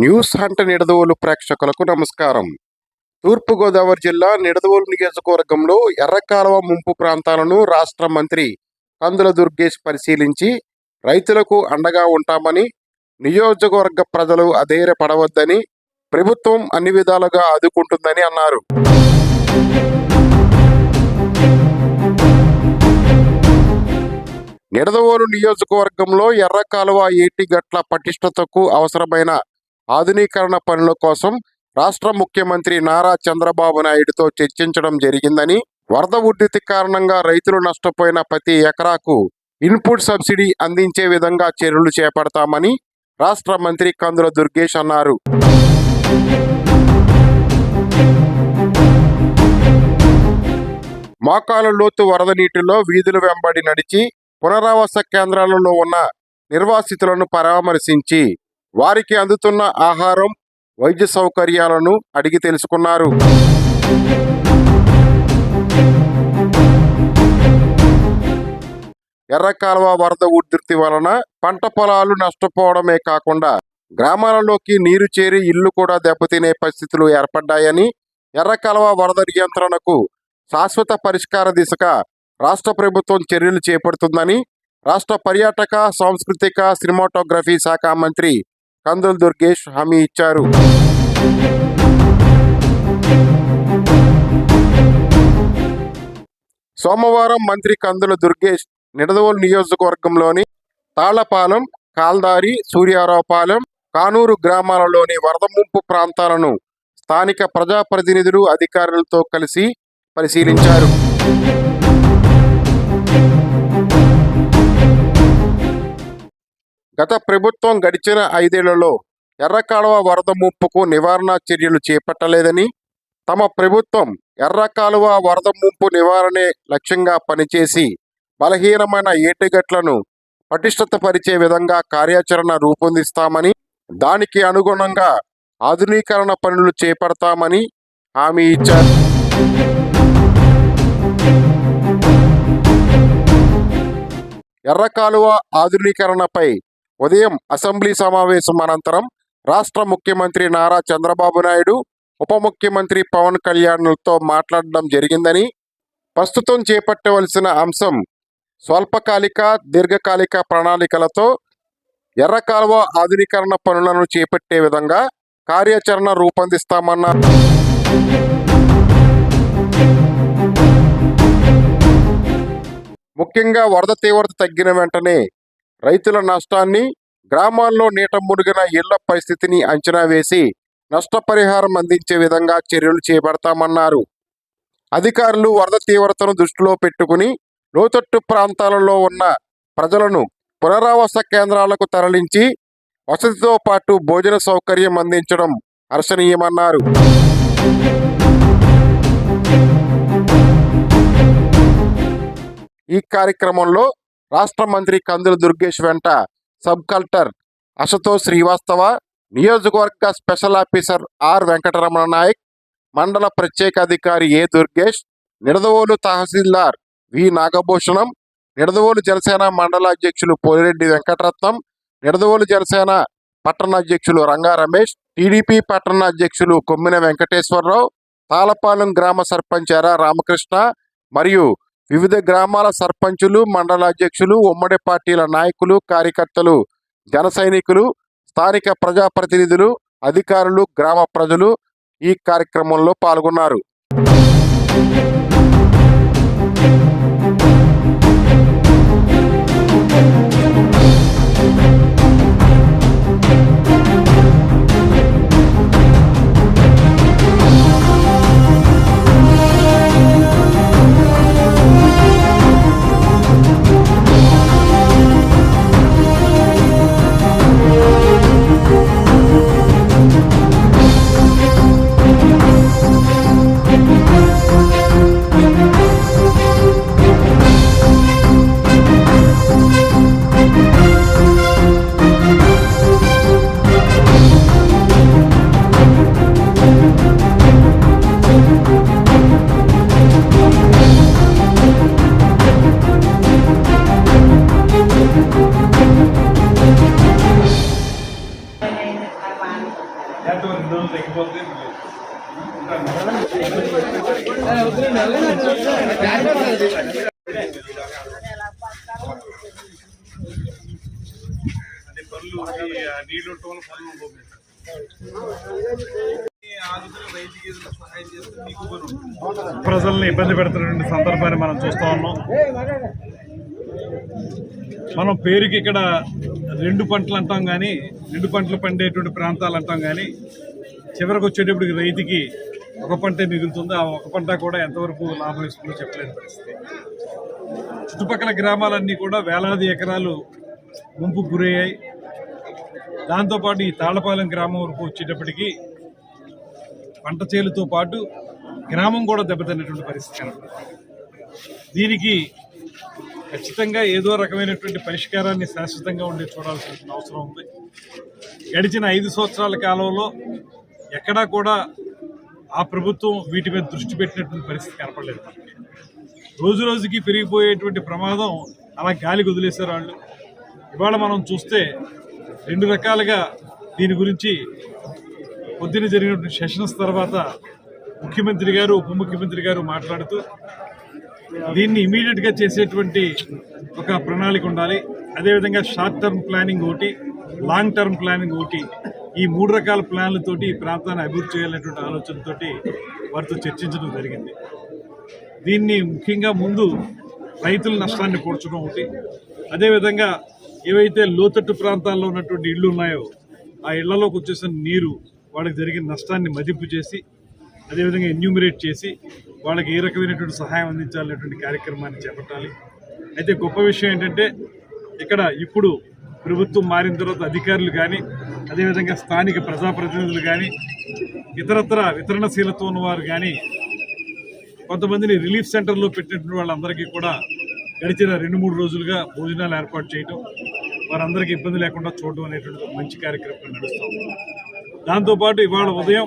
News హంట Nidadavolu ప్రేక్షకులకు నమస్కారం. తూర్పుగోదావరి జిల్లా నిడదవోలు నియోజకవర్గంలో ఎర్రకాలువ ముంపు ప్రాంతాలను రాష్ట్ర మంత్రి కందుల దుర్గేష్ పరిశీలించి రైతులకు అండగా ఉంటామని నియోజకవర్గ ప్రజలు అధైర్యపడవద్దని ప్రభుత్వం అన్ని విధాలుగా ఆదుకుంటుందని అన్నారు. నిడదవోలు నియోజకవర్గంలో ఎర్రకాలువ ఏటి గట్ల పటిష్టతకు అవసరమైన ఆధునీకరణ పనుల కోసం రాష్ట్ర ముఖ్యమంత్రి నారా చంద్రబాబు నాయుడుతో చర్చించడం జరిగిందని వరద ఉద్ధృతి కారణంగా రైతులు నష్టపోయిన ప్రతి ఎకరాకు ఇన్పుట్ సబ్సిడీ అందించే విధంగా చర్యలు చేపడతామని రాష్ట్ర మంత్రి కందుల దుర్గేష్ అన్నారు. మోకాల లోతు వరద నీటిలో వీధుల వెంబడి నడిచి పునరావాస కేంద్రాలలో ఉన్న నిర్వాసితులను పరామర్శించి వారికి అందుతున్న ఆహారం వైద్య సౌకర్యాలను అడిగి తెలుసుకున్నారు. ఎర్రకాలువ వరద ఉధృతి వలన పంట పొలాలు నష్టపోవడమే కాకుండా గ్రామాలలోకి నీరు చేరి ఇల్లు కూడా దెబ్బతినే పరిస్థితులు ఏర్పడ్డాయని ఎర్రకాలువ వరద నియంత్రణకు శాశ్వత పరిష్కార దిశగా రాష్ట్ర ప్రభుత్వం చర్యలు చేపడుతుందని రాష్ట్ర పర్యాటక సాంస్కృతిక సినిమాటోగ్రఫీ శాఖ మంత్రి కందుల దుర్గేష్ హామీ ఇచ్చారు. సోమవారం మంత్రి కందుల దుర్గేష్ నిడదవోలు నియోజకవర్గంలోని తాళ్ళపాలెం కాల్దారి సూర్యారావుపాలెం కానూరు గ్రామాలలోని వరద ముంపు ప్రాంతాలను స్థానిక ప్రజాప్రతినిధులు అధికారులతో కలిసి పరిశీలించారు. గత ప్రభుత్వం గడిచిన ఐదేళ్ళలో ఎర్రకాలువ వరద ముంపుకు నివారణ చర్యలు చేపట్టలేదని తమ ప్రభుత్వం ఎర్రకాలువ వరద ముంపు నివారణే లక్ష్యంగా పనిచేసి బలహీనమైన ఏటిగట్లను పటిష్టతపరిచే విధంగా కార్యాచరణ రూపొందిస్తామని దానికి అనుగుణంగా ఆధునీకరణ పనులు చేపడతామని హామీ ఇచ్చారు. ఎర్రకాలువ ఆధునీకరణపై ఉదయం అసెంబ్లీ సమావేశం అనంతరం రాష్ట్ర ముఖ్యమంత్రి నారా చంద్రబాబు నాయుడు ఉప ముఖ్యమంత్రి పవన్ కళ్యాణ్లతో మాట్లాడడం జరిగిందని ప్రస్తుతం చేపట్టవలసిన అంశం స్వల్పకాలిక దీర్ఘకాలిక ప్రణాళికలతో ఎర్ర కాలువ ఆధునీకరణ పనులను చేపట్టే విధంగా కార్యాచరణ రూపొందిస్తామన్నారు. ముఖ్యంగా వరద తీవ్రత తగ్గిన వెంటనే రైతుల నష్టాన్ని గ్రామాల్లో నీట మునిగిన ఇళ్ళ పరిస్థితిని అంచనా వేసి నష్టపరిహారం అందించే విధంగా చర్యలు చేపడతామన్నారు. అధికారులు వరద తీవ్రతను దృష్టిలో పెట్టుకుని లోతట్టు ప్రాంతాలలో ఉన్న ప్రజలను పునరావాస కేంద్రాలకు తరలించి వసతితో పాటు భోజన సౌకర్యం అందించడం హర్షణీయమన్నారు. ఈ కార్యక్రమంలో రాష్ట్ర మంత్రి కందుల దుర్గేష్ వెంట సబ్ కలెక్టర్ అశతోష్ శ్రీవాస్తవ నియోజకవర్గ special officer R Venkataramana Nayak మండల ప్రత్యేక అధికారి ఏ దుర్గేష్ నిడదవోలు తహసీల్దార్ వి నాగభూషణం నిడదవోలు జనసేన మండల అధ్యక్షులు పోలిరెడ్డి వెంకటరత్నం నిడదవోలు జనసేన పట్టణ అధ్యక్షులు రంగా రమేష్ టీడీపీ పట్టణ అధ్యక్షులు కొమ్మిన వెంకటేశ్వరరావు తాళపాలెం గ్రామ సర్పంచ్ ఎర రామకృష్ణ మరియు వివిధ గ్రామాల సర్పంచులు మండల అధ్యక్షులు ఉమ్మడి పార్టీల నాయకులు కార్యకర్తలు జన సైనికులు స్థానిక ప్రజాప్రతినిధులు అధికారులు గ్రామ ప్రజలు ఈ కార్యక్రమంలో పాల్గొన్నారు. నీళ్ళు ఉంటుంది. ప్రజల్ని ఇబ్బంది పెడుతున్నటువంటి సందర్భాన్ని మనం చూస్తూ ఉన్నాం మనం పేరుకి ఇక్కడ రెండు పంటలు అంటాం కానీ రెండు పంటలు పండేటువంటి ప్రాంతాలు అంటాం కానీ చివరికి వచ్చేటప్పటికి రైతుకి ఒక పంటే మిగులుతుంది? ఆ ఒక పంట కూడా ఎంతవరకు లాభం ఇస్తుందో చెప్పలేని పరిస్థితి. చుట్టుపక్కల గ్రామాలన్నీ కూడా వేలాది ఎకరాలు ముంపు గురయ్యాయి. దాంతోపాటు ఈ తాళపాలెం గ్రామం వరకు వచ్చేటప్పటికి పంట చేలుతో పాటు గ్రామం కూడా దెబ్బతిన్నటువంటి పరిస్థితి దీనికి ఖచ్చితంగా ఏదో రకమైనటువంటి పరిష్కారాన్ని శాశ్వతంగా ఉండి చూడాల్సిన అవసరం ఉంది. గడిచిన ఐదు సంవత్సరాల కాలంలో ఎక్కడా కూడా ఆ ప్రభుత్వం వీటి మీద దృష్టి పెట్టినటువంటి పరిస్థితి కనపడలేదు రోజు రోజుకి పెరిగిపోయేటువంటి ప్రమాదం అలా గాలికి వదిలేశారు వాళ్ళు. ఇవాళ మనం చూస్తే రెండు రకాలుగా దీని గురించి పొద్దున జరిగినటువంటి సెషన్స్ తర్వాత ముఖ్యమంత్రి గారు ఉప ముఖ్యమంత్రి గారు మాట్లాడుతూ దీన్ని ఇమీడియట్గా చేసేటువంటి ఒక ప్రణాళిక ఉండాలి. అదేవిధంగా షార్ట్ టర్మ్ ప్లానింగ్ ఒకటి లాంగ్ టర్మ్ ప్లానింగ్ ఒకటి ఈ మూడు రకాల ప్లాన్లతోటి ఈ ప్రాంతాన్ని అభివృద్ధి చేయాలనేటువంటి ఆలోచనతోటి వారితో చర్చించడం జరిగింది. దీన్ని ముఖ్యంగా ముందు రైతుల నష్టాన్ని కూర్చడం ఒకటి. అదేవిధంగా ఏవైతే లోతట్టు ప్రాంతాల్లో ఉన్నటువంటి ఇళ్ళు ఉన్నాయో ఆ ఇళ్ళలోకి వచ్చేసిన నీరు వాళ్ళకి జరిగిన నష్టాన్ని మదింపు చేసి అదేవిధంగా ఎన్యూమిరేట్ చేసి వాళ్ళకి ఏ రకమైనటువంటి సహాయం అందించాలనేటువంటి కార్యక్రమాన్ని చేపట్టాలి. అయితే గొప్ప విషయం ఏంటంటే ఇక్కడ ఇప్పుడు ప్రభుత్వం మారిన తర్వాత అధికారులు కానీ అదేవిధంగా స్థానిక ప్రజాప్రతినిధులు కానీ ఇతరత్ర వితరణశీలతో ఉన్నవారు కానీ కొంతమందిని రిలీఫ్ సెంటర్లో పెట్టినటువంటి వాళ్ళందరికీ కూడా గడిచిన రెండు మూడు రోజులుగా భోజనాలు ఏర్పాటు చేయడం వారందరికీ ఇబ్బంది లేకుండా చూడడం అనేటువంటి మంచి కార్యక్రమం నడుస్తుంది దాంతోపాటు ఇవాళ ఉదయం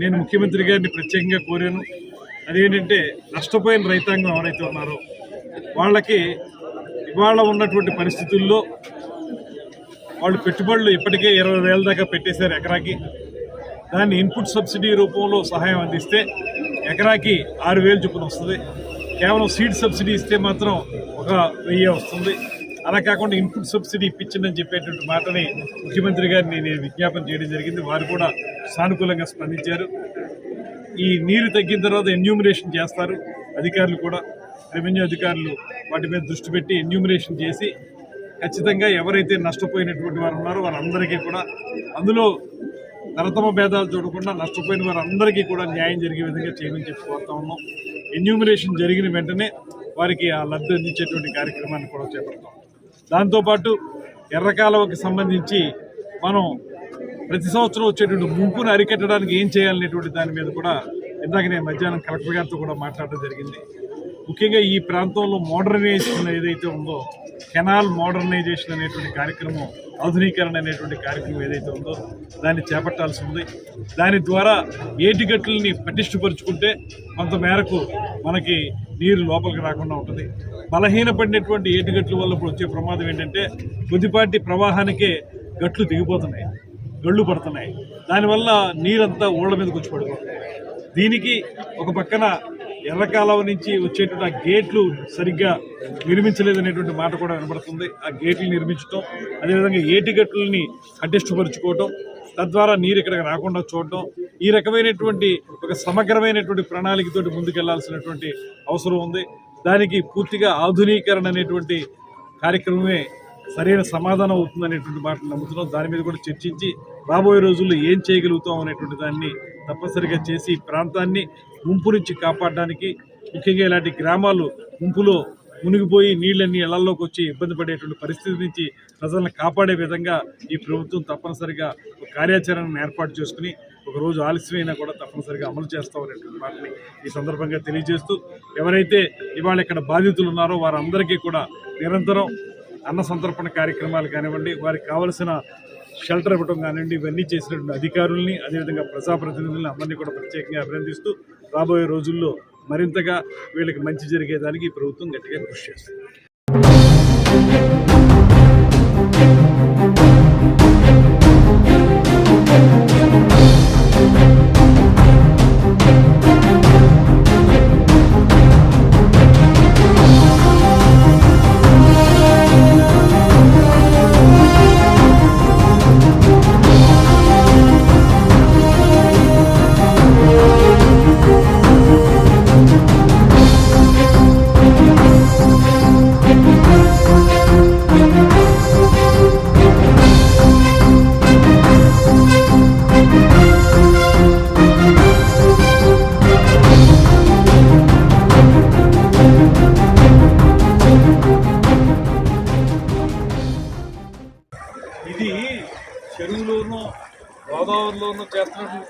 నేను ముఖ్యమంత్రి గారిని ప్రత్యేకంగా కోరాను. అదేంటంటే నష్టపోయిన రైతాంగం ఎవరైతే ఉన్నారో వాళ్ళకి ఇవాళ ఉన్నటువంటి పరిస్థితుల్లో వాళ్ళు పెట్టుబడులు ఇప్పటికే ఇరవై వేల దాకా పెట్టేశారు ఎకరాకి. దాన్ని ఇన్పుట్ సబ్సిడీ రూపంలో సహాయం అందిస్తే ఎకరాకి ఆరు వేలు చొప్పున వస్తుంది. కేవలం సీడ్ సబ్సిడీ ఇస్తే మాత్రం ఒక వెయ్యి వస్తుంది. అలా కాకుండా ఇన్పుట్ సబ్సిడీ ఇప్పించిందని చెప్పేటువంటి మాటని ముఖ్యమంత్రి గారిని నేను విజ్ఞాపన చేయడం జరిగింది. వారు కూడా సానుకూలంగా స్పందించారు. ఈ నీరు తగ్గిన తర్వాత ఎన్యూమినేషన్ చేస్తారు అధికారులు కూడా. రెవెన్యూ అధికారులు వాటి మీద దృష్టి పెట్టి ఎన్యూమినేషన్ చేసి ఖచ్చితంగా ఎవరైతే నష్టపోయినటువంటి వారు ఉన్నారో వారందరికీ కూడా అందులో తరతమ భేదాలు చూడకుండా నష్టపోయిన వారందరికీ కూడా న్యాయం జరిగే విధంగా చేయమని చెప్పి కోరుతా ఉన్నాం. ఎన్యూమినేషన్ జరిగిన వెంటనే వారికి ఆ లబ్ధి అందించేటువంటి కార్యక్రమాన్ని కూడా చేపడతాం. దాంతోపాటు ఎర్రకాలువకి సంబంధించి మనం ప్రతి సంవత్సరం వచ్చేటువంటి ముంపును అరికట్టడానికి ఏం చేయాలనేటువంటి దాని మీద కూడా ఇందాక నేను మధ్యాహ్నం కలెక్టర్ గారితో కూడా మాట్లాడడం జరిగింది. ముఖ్యంగా ఈ ప్రాంతంలో మోడర్నైజేషన్ ఏదైతే ఉందో కెనాల్ మోడర్నైజేషన్ అనేటువంటి కార్యక్రమం ఆధునీకరణ అనేటువంటి కార్యక్రమం ఏదైతే ఉందో దాన్ని చేపట్టాల్సి ఉంది. దాని ద్వారా ఏటిగట్లని పటిష్టపరుచుకుంటే కొంత మేరకు మనకి నీరు లోపలికి రాకుండా ఉంటుంది. బలహీనపడినటువంటి ఏటిగట్ల వల్ల ఇప్పుడు వచ్చే ప్రమాదం ఏంటంటే కొద్దిపాటి ప్రవాహానికే గట్లు దిగిపోతున్నాయి గళ్ళు పడుతున్నాయి. దానివల్ల నీరంతా ఊళ్ళ మీదకి వచ్చి దీనికి ఒక పక్కన ఎర్రకాలువ నుంచి వచ్చేటువంటి ఆ గేట్లు సరిగ్గా నిర్మించలేదనేటువంటి మాట కూడా వినబడుతుంది. ఆ గేట్లు నిర్మించడం అదేవిధంగా ఏటిగట్లని అడ్జస్టుపరుచుకోవటం తద్వారా నీరు ఇక్కడికి రాకుండా చూడటం ఈ రకమైనటువంటి ఒక సమగ్రమైనటువంటి ప్రణాళికతోటి ముందుకెళ్ళాల్సినటువంటి అవసరం ఉంది. దానికి పూర్తిగా ఆధునీకరణ అనేటువంటి కార్యక్రమమే సరైన సమాధానం అవుతుంది అనేటువంటి మాటలు నమ్ముతున్నాం. దాని మీద కూడా చర్చించి రాబోయే రోజుల్లో ఏం చేయగలుగుతాం అనేటువంటి దాన్ని తప్పనిసరిగా చేసి ప్రాంతాన్ని ముంపు నుంచి కాపాడడానికి ముఖ్యంగా ఇలాంటి గ్రామాలు ముంపులో మునిగిపోయి నీళ్ళన్నీ ఇళ్ళలోకి వచ్చి ఇబ్బంది పడేటువంటి పరిస్థితి నుంచి ప్రజలను కాపాడే విధంగా ఈ ప్రభుత్వం తప్పనిసరిగా ఒక కార్యాచరణను ఏర్పాటు చేసుకుని ఒక రోజు ఆలస్యమైనా కూడా తప్పనిసరిగా అమలు చేస్తామనేటువంటి మాటని ఈ సందర్భంగా తెలియజేస్తూ ఎవరైతే ఇవాళ ఇక్కడ బాధితులు ఉన్నారో వారందరికీ కూడా నిరంతరం అన్న సంతర్పణ కార్యక్రమాలు కానివ్వండి వారికి కావలసిన షెల్టర్ ఇవ్వడం కానివ్వండి ఇవన్నీ చేసినటువంటి అధికారుల్ని అదేవిధంగా ప్రజాప్రతినిధుల్ని అందరినీ కూడా ప్రత్యేకంగా అభినందిస్తూ రాబోయే రోజుల్లో మరింతగా వీళ్ళకి మంచి జరిగేదానికి ప్రభుత్వం గట్టిగా కృషి చేస్తుంది.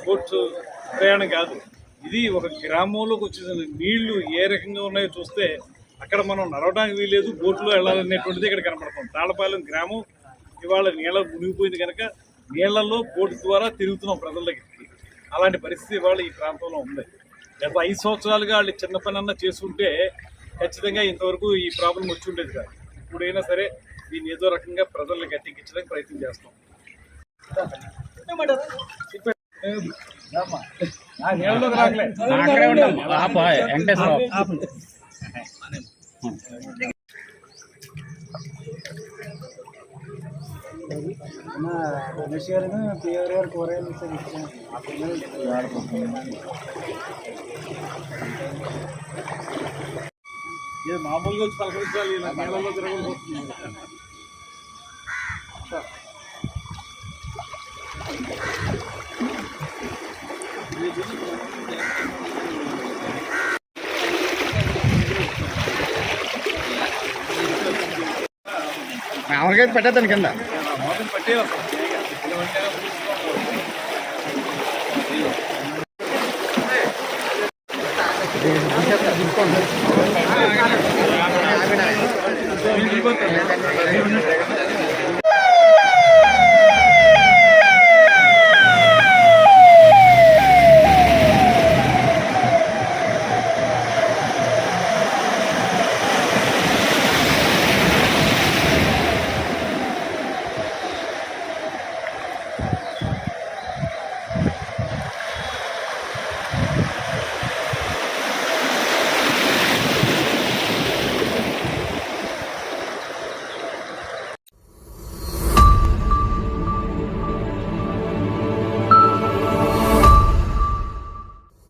బోట్స్ ప్రయాణం కాదు. ఇది ఒక గ్రామంలోకి వచ్చేసిన నీళ్ళు ఏ రకంగా ఉన్నాయో చూస్తే అక్కడ మనం నడవడానికి వీలేదు బోట్లో వెళ్ళాలనేటువంటిది ఇక్కడ కనపడుతుంది. తాళపాలెం గ్రామం ఇవాళ నీళ్ళ మునిగిపోయింది కనుక నీళ్ళలో బోటు ద్వారా తిరుగుతున్నాం ప్రజల దగ్గరికి. అలాంటి పరిస్థితి ఇవాళ ఈ ప్రాంతంలో ఉంది. గత ఐదు సంవత్సరాలుగా వాళ్ళు చిన్న పని అన్నా చేసుకుంటే ఖచ్చితంగా ఇంతవరకు ఈ ప్రాబ్లం వచ్చి ఉండేది కాదు. ఇప్పుడైనా సరే దీన్ని ఏదో రకంగా ప్రజల్ని గట్టెక్కించడానికి ప్రయత్నం చేస్తాం ఆ నీళ్ళలోకి రాకలే రమేష్ గారు పిఆర్ గారు కూరగాయలు ఇచ్చారు ఇచ్చాను ఆ పిల్లలు ఇది మామూలుగా వచ్చి పలకరించాలి ఇలా నీళ్ళలో తిరగబోతుంది మామూలుగా పెట్టేద్దాను కింద. తీసుకోండి